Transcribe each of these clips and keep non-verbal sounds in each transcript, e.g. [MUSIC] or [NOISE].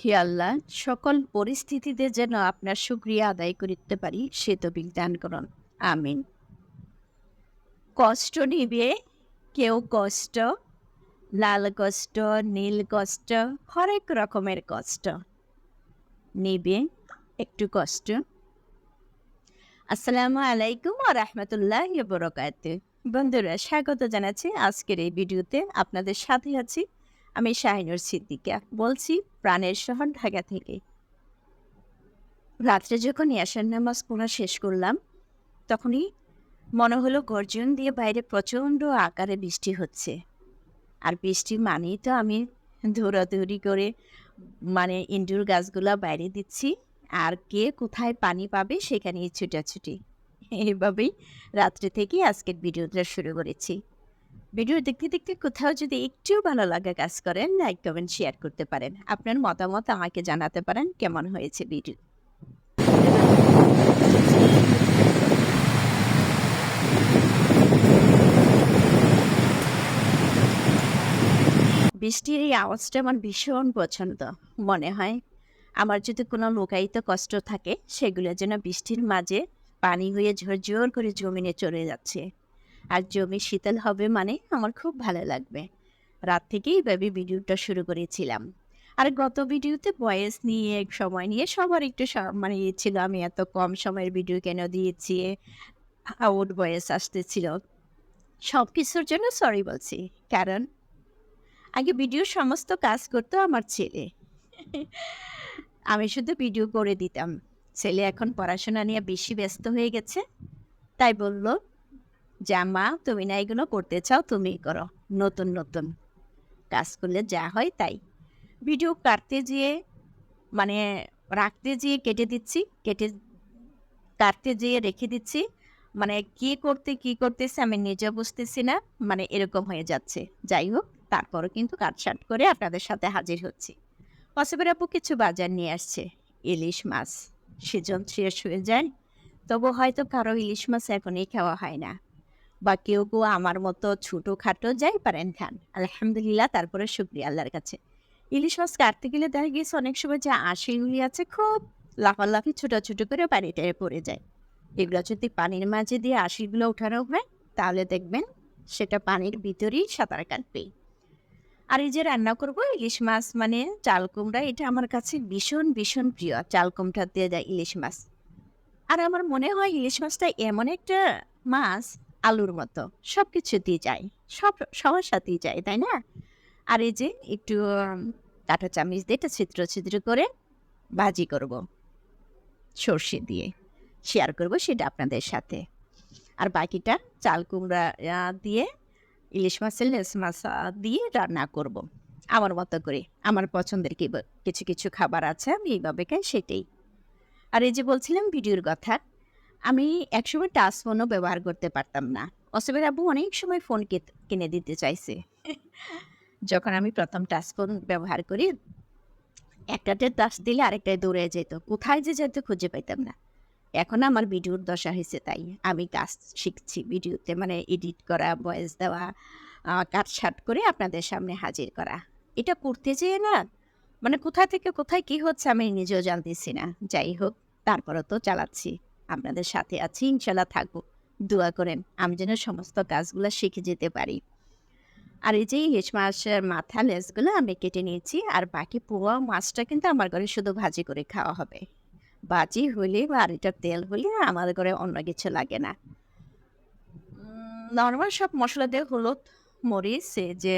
হে আল্লাহ, সকল পরিস্থিতিতে যেন আপনার শুক্রিয়া আদায় করতে পারি, সে তো বিজ্ঞান করুন। আমিন। কষ্ট নিবে, কেউ কষ্ট, লাল কষ্ট, নীল কষ্ট, হরেক রকমের কষ্ট। নিবে, একটু কষ্ট। আসসালামু আলাইকুম ও রহমতুল্লাহ বরকাত বন্ধুরা, স্বাগত জানাচ্ছি আজকের এই ভিডিওতে। আপনাদের সাথে আছি আমি শাহিনুর সিদ্দিকা বলছি, প্রাণের শহর ঢাকা থেকে। রাত্রে যখন ইয়াসার নামাজ পড়া শেষ করলাম, তখনই মনে হলো গর্জন দিয়ে বাইরে প্রচণ্ড আকারে বৃষ্টি হচ্ছে। আর বৃষ্টি মানেই তো আমি দৌড়াদৌড়ি করে মানে ইনডোর গাছগুলো বাইরে দিচ্ছি, আর কে কোথায় পানি পাবে সেখানেই ছুটাছুটি। এইভাবেই রাত্রে থেকে আজকের ভিডিওটা শুরু করেছি। ভিডিও দেখতে দেখতে কোথাও যদি একটু ভালো লাগা কাজ করেন, লাইক, কমেন্ট, শেয়ার করতে পারেন। আপনার মতামত আমাকে জানাতে পারেন, কেমন হয়েছে ভিডিও? বৃষ্টির এই আওয়াজটা আমার ভীষণ পছন্দ। মনে হয় আমার যদি কোনো লোকায়িত কষ্ট থাকে, সেগুলো যেন বৃষ্টির মাঝে পানি হয়ে ঝরঝর করে জমিনে চলে যাচ্ছে। আর জমি শীতল হবে মানে আমার খুব ভালো লাগবে। রাত থেকেই এইভাবে ভিডিওটা শুরু করেছিলাম। আর গত ভিডিওতে বয়েস নিয়ে, সময় নিয়ে সবার একটু মানে ইয়ে ছিল, আমি এত কম সময়ের ভিডিও কেন দিয়েছি? আউট বয়েস আসতেছিল। সব কিছুর জন্য সরি বলছি, কারণ আগে ভিডিওর সমস্ত কাজ করতো আমার ছেলে। আমি শুধু ভিডিও করে দিতাম। ছেলে এখন পড়াশোনা নিয়ে বেশি ব্যস্ত হয়ে গেছে, তাই বলল যা মা তুমি না এগুলো করতে চাও তুমি করো। নতুন নতুন। কাজ করলে যা হয় তাই। ভিডিও কাটতে যেয়ে মানে রাখতে যেয়ে কেটে দিচ্ছি, কেটে কাটতে যেয়ে রেখে দিচ্ছি। মানে কি করতে, কি করতেছে আমি নিজে বুঝতেছি না। মানে এরকম হয়ে যাচ্ছে। যাই হোক, তারপরও কিন্তু কাটসাট করে আপনাদের সাথে হাজির হচ্ছি। পসিবল আপু কিছু বাজার নিয়ে আসছে। ইলিশ মাছ। সিজন শেষ হয়ে যায়। তবু হয়তো কারও ইলিশ মাছ এখনই খাওয়া হয় না। বা কেউ কেউ আমার মতো ছোটো খাটো যাই পারেন খান। আলহামদুলিল্লাহ, তারপরে শুক্রিয়া আল্লাহর কাছে। ইলিশ মাছ কাটতে গেলে দেখা গিয়েছে অনেক সময় যে আশিগুলি আছে, খুব লাফালাফি ছোটো ছোটো করে পানিটায় পড়ে যায়। এগুলো যদি পানির মাঝে দিয়ে আশিগুলো উঠানো হয়, তাহলে দেখবেন সেটা পানির ভিতরেই সাঁতার কাটবে আর এই যে রান্না করব, ইলিশ মাছ মানে চাল কুমড়া, এটা আমার কাছে ভীষণ ভীষণ প্রিয়। চাল কুমড়া দিয়ে দেয় ইলিশ মাছ। আর আমার মনে হয় ইলিশ মাছটা এমন একটা মাছ আলুর মতো। সব কিছু দিয়ে সব সবার সাথেই যায়, তাই না? আর এই যে একটু কাঁটা চামিচ দিয়ে এটা ছিদ্র ছিদ্র করে ভাজি করব। সর্ষে দিয়ে শেয়ার করব সেটা আপনাদের সাথে। আর বাকিটা চাল কুমড়া দিয়ে ইলিশ মাছের লেস মাছ দিয়ে রান্না করব। আমার মতো করে। আমার পছন্দের কিছু কিছু খাবার আছে, আমি এইভাবে খাই সেটাই। আর এই যে বলছিলাম, ভিডিওর কথা আমি একসময় টাচ ফোনও ব্যবহার করতে পারতাম না। অসবের আব্বু অনেক সময় ফোন কিনে দিতে চাইছে। যখন আমি প্রথম টাচ ফোন ব্যবহার করি, একটাতে টাচ দিলে আরেকটায় দৌড়ে যেত। কোথায় যে যেত খুঁজে পাইতাম না। এখন আমার ভিডিওর দশা হয়েছে তাই। আমি কাজ শিখছি ভিডিওতে মানে এডিট করা, ভয়েস দেওয়া কাটছাট করে আপনাদের সামনে হাজির করা। এটা করতে যেয়ে না মানে কোথা থেকে কোথায় কি হচ্ছে আমি নিজেও জানতেছি না। যাই হোক, তারপরও তো চালাচ্ছি। আপনাদের সাথে আছি, ইনশাল্লাহ থাকব। দোয়া করেন, আমি যেন সমস্ত কাজগুলো শিখে যেতে পারি। আর এই যে ইলিশ মাছের মাথা লেসগুলো আমি কেটে নিয়েছি, আর বাকি পোয়া মাছটা কিন্তু আমার ঘরে শুধু ভাজি করে খাওয়া হবে। ভাজি হলে বা এটা তেল হলে আমাদের ঘরে অন্য কিছু লাগে না। নর্মাল সব মশলা দিয়ে হলুদ, মরিচ যে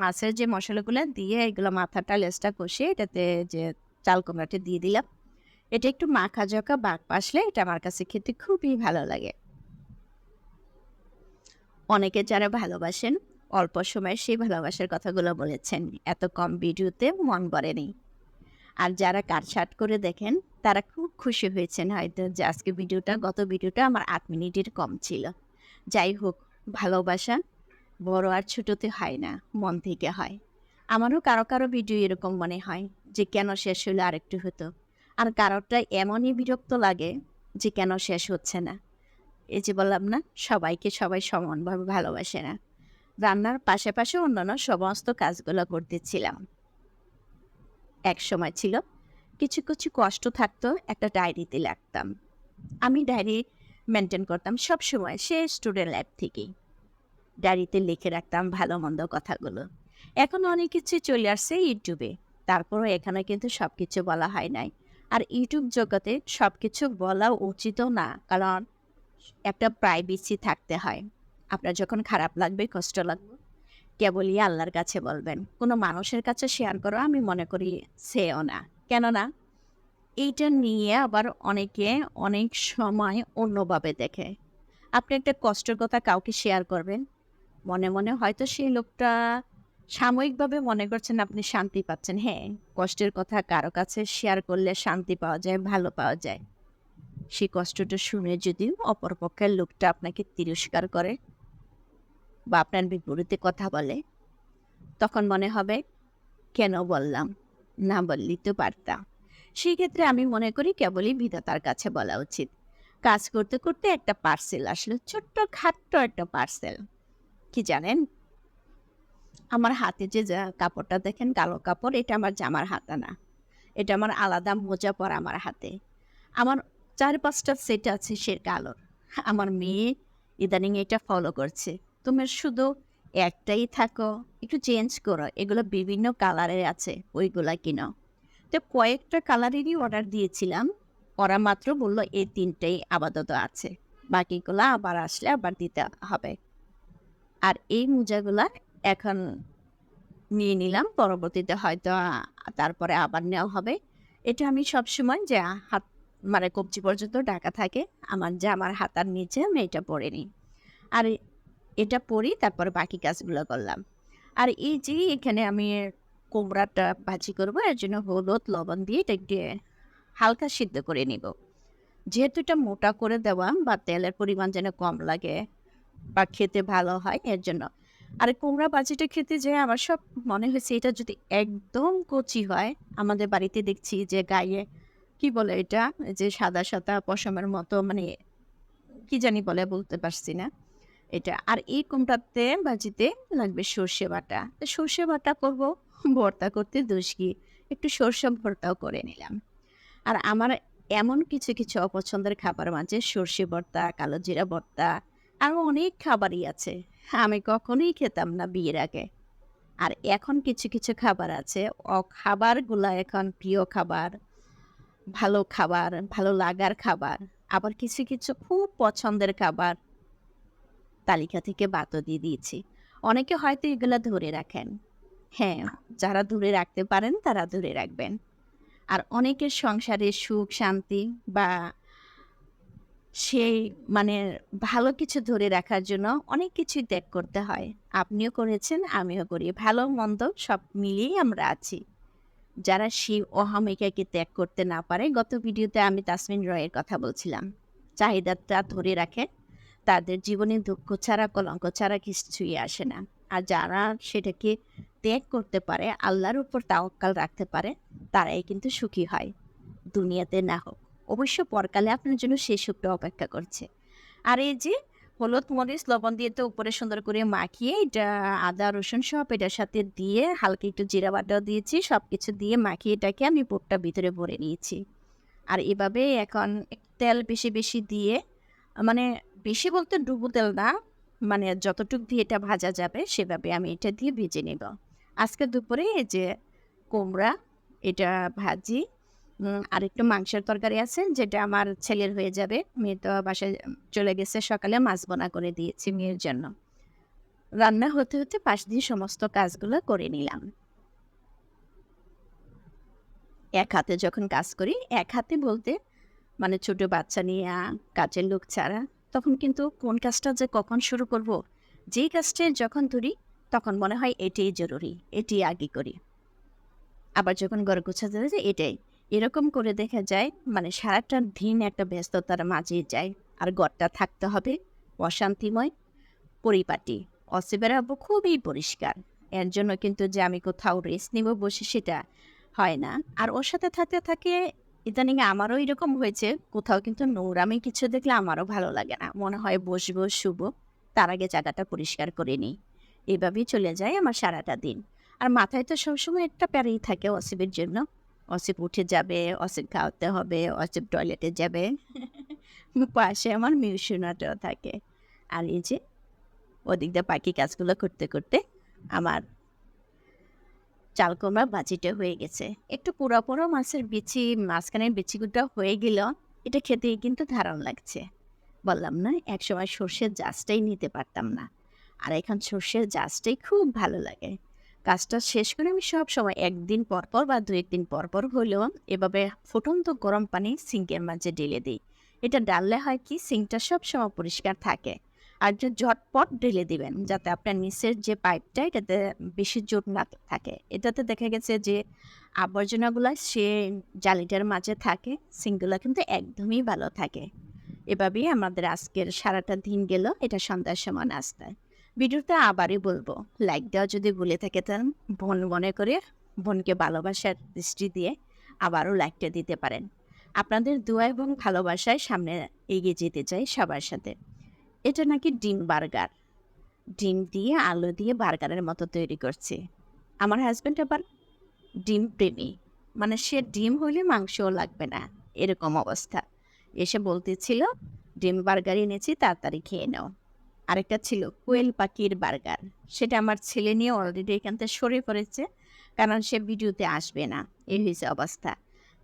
মাছের যে মশলাগুলো দিয়ে এগুলো মাথাটা লেসটা কষে এটাতে যে চাল কুমড়াটা দিয়ে দিলাম। এটা একটু মাখা জকা বাঘ পাশলে এটা আমার কাছে খেতে খুবই ভালো লাগে। অনেকে যারা ভালোবাসেন, অল্প সময়ে সেই ভালোবাসার কথাগুলো বলেছেন, এত কম ভিডিওতে মন ভরেনি আর যারা কাটছাট করে দেখেন, তারা খুব খুশি হয়েছেন হয়তো যে আজকে ভিডিওটা, গত ভিডিওটা আমার আট মিনিটের কম ছিল। যাই হোক, ভালোবাসা বড় আর ছোটোতে হয় না, মন থেকে হয়। আমারও কারও কারও ভিডিও এরকম মনে হয় যে কেন শেষ হলো আরেকটু হতো। আর কারোরটা এমনই বিরক্ত লাগে যে কেন শেষ হচ্ছে না। এই যে বললাম না, সবাইকে সবাই সমানভাবে ভালোবাসে না। রান্নার পাশাপাশি অন্যান্য সমস্ত কাজগুলো করতেছিলাম। এক সময় ছিল, কিছু কিছু কষ্ট থাকতো, একটা ডায়েরিতে লিখতাম। আমি ডায়েরি মেনটেন করতাম সব সময় সে স্টুডেন্ট লাইফ থেকেই। ডায়েরিতে লিখে রাখতাম ভালো মন্দ কথাগুলো। এখন অনেক কিছু চলে আসছে ইউটিউবে। তারপরও এখানে কিন্তু সব কিছু বলা হয় নাই। আর ইউটিউব জগতে সব কিছু বলা উচিতও না, কারণ একটা প্রাইভেসি থাকতে হয়। আপনার যখন খারাপ লাগবে, কষ্ট লাগবে, কেবলই আল্লাহর কাছে বলবেন। কোনো মানুষের কাছে শেয়ার করো, আমি মনে করি সেও না। কেননা, এইটা নিয়ে আবার অনেকে অনেক সময় অন্যভাবে দেখে। আপনি একটা কষ্টের কথা কাউকে শেয়ার করবেন, মনে মনে হয়তো সেই লোকটা সাময়িকভাবে মনে করছেন আপনি শান্তি পাচ্ছেন। হ্যাঁ কষ্টের কথা কারও কাছে শেয়ার করলে শান্তি পাওয়া যায়, ভালো পাওয়া যায়। সেই কষ্টটা শুনে যদি অপরপক্ষের লোকটা আপনাকে তিরস্কার করে বা আপনার বিপরীতে কথা বলে, তখন মনে হবে, কেন বললাম? না বললেই তো পারতাম সেই ক্ষেত্রে আমি মনে করি কেবলই বিধাতার কাছে বলা উচিত। কাজ করতে করতে একটা পার্সেল আসলো, ছোট্ট খাট্ট একটা পার্সেল কি জানেন? আমার হাতে যে কাপড়টা দেখেন কালো কাপড়, এটা আমার জামার হাতা না। এটা আমার আলাদা মোজা পরা আমার হাতে। আমার চার পাঁচটা সেট আছে সে কালোর। আমার মেয়ে ইদানিং এটা ফলো করছে। তুমি শুধু একটাই থাকো, একটু চেঞ্জ করো, এগুলো বিভিন্ন কালারের আছে, ওইগুলা কিনো। তো কয়েকটা কালারেরই অর্ডার দিয়েছিলাম। ওরা মাত্র বলল এই তিনটেই আপাতত আছে। বাকিগুলো আবার আসলে আবার দিতে হবে। আর এই মোজাগুলা এখন নিয়ে নিলাম, পরবর্তীতে হয়তো তারপরে আবার নেওয়া হবে। এটা আমি সবসময় যে হাত মানে কবজি পর্যন্ত ঢাকা থাকে, আমার যে আমার হাতার নিচে আমি এটা পরে নিই। আর এটা পরি তারপরে বাকি কাজগুলো করলাম। আর এই যে এখানে আমি কুমড়াটা ভাজি করব, এর জন্য হলুদ, লবণ দিয়ে এটা একটু হালকা সিদ্ধ করে নিব। যেহেতু এটা মোটা করে দেওয়া বা তেলের পরিমাণ যেন কম লাগে বা খেতে ভালো হয়, এর জন্য আর কুমড়া ভাজিটা খেতে যে আমার সব মনে হয়েছে, এটা যদি একদম কচি হয়, আমাদের বাড়িতে দেখছি যে গায়ে, কি বলে এটা? যে সাদা সাদা পশমের মতো মানে কি জানি বলে, বলতে পারছি না এটা। আর এই কুমড়াতে, বাজিতে লাগবে সর্ষে বাটা। সর্ষে বাটা করব, ভর্তা করতে দোষ কি? একটু সর্ষে ভর্তাও করে নিলাম। আর আমার এমন কিছু কিছু অপছন্দের খাবার মাঝে সর্ষে ভর্তা, কালো জিরা ভর্তা আরও অনেক খাবারই আছে। আমি কখনোই খেতাম না বিয়ের আগে। আর এখন কিছু কিছু খাবার আছে। ও খাবারগুলা এখন প্রিয় খাবার, ভালো খাবার, ভালো লাগার খাবার। আবার কিছু কিছু খুব পছন্দের খাবার তালিকা থেকে বাতও দিয়ে দিয়েছি। অনেকে হয়তো এগুলা ধরে রাখেন। হ্যাঁ যারা ধরে রাখতে পারেন তারা ধরে রাখবেন। আর অনেকের সংসারে সুখ, শান্তি বা সেই মানে ভালো কিছু ধরে রাখার জন্য অনেক কিছুই ত্যাগ করতে হয়। আপনিও করেছেন, আমিও করি। ভালো মন্দ সব মিলিয়েই আমরা আছি। যারা সেই অহমিকাকে ত্যাগ করতে না পারে, গত ভিডিওতে আমি তাসমিন রয়ের কথা বলছিলাম। চাহিদাটা ধরে রাখে, তাদের জীবনে দুঃখ ছাড়া, কলঙ্ক ছাড়া কিছুই আসে না। আর যারা সেটাকে ত্যাগ করতে পারে, আল্লাহর উপর তাওয়াক্কাল রাখতে পারে, তারাই কিন্তু সুখী হয়। দুনিয়াতে না হোক। অবশ্য পরকালে আপনার জন্য সেই সুখটা অপেক্ষা করছে। আর এই যে হলুদ, মরিচ, লবণ দিয়ে তো উপরে সুন্দর করে মাখিয়ে এটা আদা, রসুন সব এটার সাথে দিয়ে হালকা একটু জিরা বাটাও দিয়েছি সব কিছু দিয়ে মাখিয়ে এটাকে আমি পোটটা ভিতরে ভরে নিয়েছি। আর এভাবে এখন তেল বেশি বেশি দিয়ে মানে বেশি বলতে ডুবো তেল না মানে যতটুক দিয়ে এটা ভাজা যাবে সেভাবে আমি এটা দিয়ে ভেজে নেব। আজকে দুপুরে এই যে কুমড়া, এটা ভাজি আর একটু মাংসের তরকারি আছে, যেটা আমার ছেলের হয়ে যাবে। মেয়ে তো বাসায় চলে গেছে, সকালে মাছ বোনা করে দিয়েছি মেয়ের জন্য। রান্না হতে হতে পাশ দিয়ে সমস্ত কাজগুলো করে নিলাম। এক হাতে যখন কাজ করি, এক হাতে বলতে মানে ছোট বাচ্চা নিয়ে, কাজের লোক ছাড়া, তখন কিন্তু কোন কাজটা যে কখন শুরু করব, যেই কাজটা যখন ধরি, তখন মনে হয় এটাই জরুরি, এটি আগে করি। আবার যখন ঘর গোছা যায় এটাই। এরকম করে দেখা যায় মানে সারাটা দিন একটা ব্যস্ততার মাঝে যায়। আর ঘরটা থাকতে হবে অশান্তিময় পরিপাটি। অসিবেরাবো খুবই পরিষ্কার। এর জন্য কিন্তু যে আমি কোথাও রেস্ট নিব বসে সেটা হয় না। আর ওর সাথে থাকতে থাকে ইদানিং আমারও এরকম হয়েছে। কোথাও কিন্তু নোংরামি কিছু দেখলে আমারও ভালো লাগে না। মনে হয় বসবো শুভ তার আগে জায়গাটা পরিষ্কার করে নিই। এভাবেই চলে যায় আমার সারাটা দিন। আর মাথায় তো সবসময় একটা প্যারেই থাকে অসিবের জন্য। অসিব উঠে যাবে অসিব খাওয়াতে হবে অসিব টয়লেটে যাবে। পাশে আমার মিউশনাটাও থাকে। আর এই যে, ওদিক দিয়ে বাকি কাজগুলো করতে করতে আমার চাল কুমড়া বাজিটা হয়ে গেছে। একটু পোড়া পোড়া মাছের বিচি, মাঝখানের বিচিগুলো হয়ে গেল। এটা খেতেই কিন্তু ধারণ লাগছে। বললাম না, একসময় সর্ষের জাজটাই নিতে পারতাম না। আর এখন সর্ষের জাজটাই খুব ভালো লাগে। কাজটা শেষ করে আমি সব সময় একদিন পর পর বা দু একদিন পরপর পর হলেও এভাবে ফুটন্ত গরম পানি সিঙ্কের মাঝে ঢেলে দিই। এটা ডাললে হয় কি, সিঙ্কটা সব সময় পরিষ্কার থাকে। আর যে ঝটপট ঢেলে দিবেন যাতে আপনার নিচের যে পাইপটা, এটাতে বেশি জোর না থাকে। এটাতে দেখা গেছে যে আবর্জনাগুলো সে জালিটার মাঝে থাকে, সিঙ্কগুলো কিন্তু একদমই ভালো থাকে। এভাবেই আমাদের আজকের সারাটা দিন গেল। এটা সন্ধ্যার সময় নাস্তায়। ভিডিওটা আবারই বলব লাইক দেওয়া যদি ভুলে থাকে তাহলে বোন মনে করে বোনকে ভালোবাসার দৃষ্টি দিয়ে আবারও লাইকটা দিতে পারেন। আপনাদের দোয়া এবং ভালোবাসায় সামনে এগিয়ে যেতে চাই সবার সাথে। এটা নাকি ডিম বার্গার। ডিম দিয়ে আলু দিয়ে বার্গারের মতো তৈরি করছে। আমার হাজব্যান্ড আবার ডিম প্রেমী। মানে সে ডিম হলে মাংসও লাগবে না, এরকম অবস্থা। এসে বলতেছিল, ডিম বার্গার এনেছি, তাড়াতাড়ি খেয়ে নাও। আরেকটা ছিল কোয়েল পাখির বার্গার। সেটা আমার ছেলে নিয়ে অলরেডি এখান থেকে সরে পড়েছে, কারণ সে ভিডিওতে আসবে না, এই হয়েছে অবস্থা।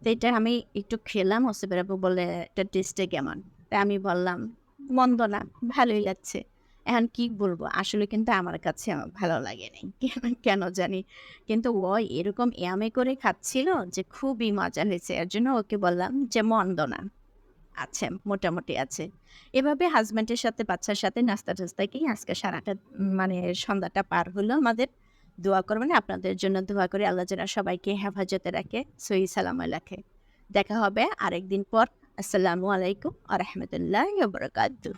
তো এটা আমি একটু খেলাম ওসে বেরাবো বলে এটা টেস্টে কেমন তাই আমি বললাম, মন্দ না, ভালোই লাগছে। এখন কি বলব, আসলে কিন্তু আমার কাছে ভালো লাগেনি কেন [LAUGHS] কেন জানি? কিন্তু ও এরকম এমে করে খাচ্ছিল যে খুবই মজা হয়েছে। এর জন্য ওকে বললাম যে মন্দ না। আছে, মোটামুটি আছে। এভাবে হাজব্যান্ডের সাথে, বাচ্চার সাথে নাস্তা টাস্তা কি আজকে সারাটা মানে সন্ধ্যাটা পার হলো। আমাদের দোয়া করবেন, আপনাদের জন্য দোয়া করে। আল্লাহ যেন সবাইকে হেফাজতে রাখে, সহি সালাম রাখে দেখা হবে আরেকদিন পর। আসসালামু আলাইকুম আ রহমতুল্লাহ বরকাত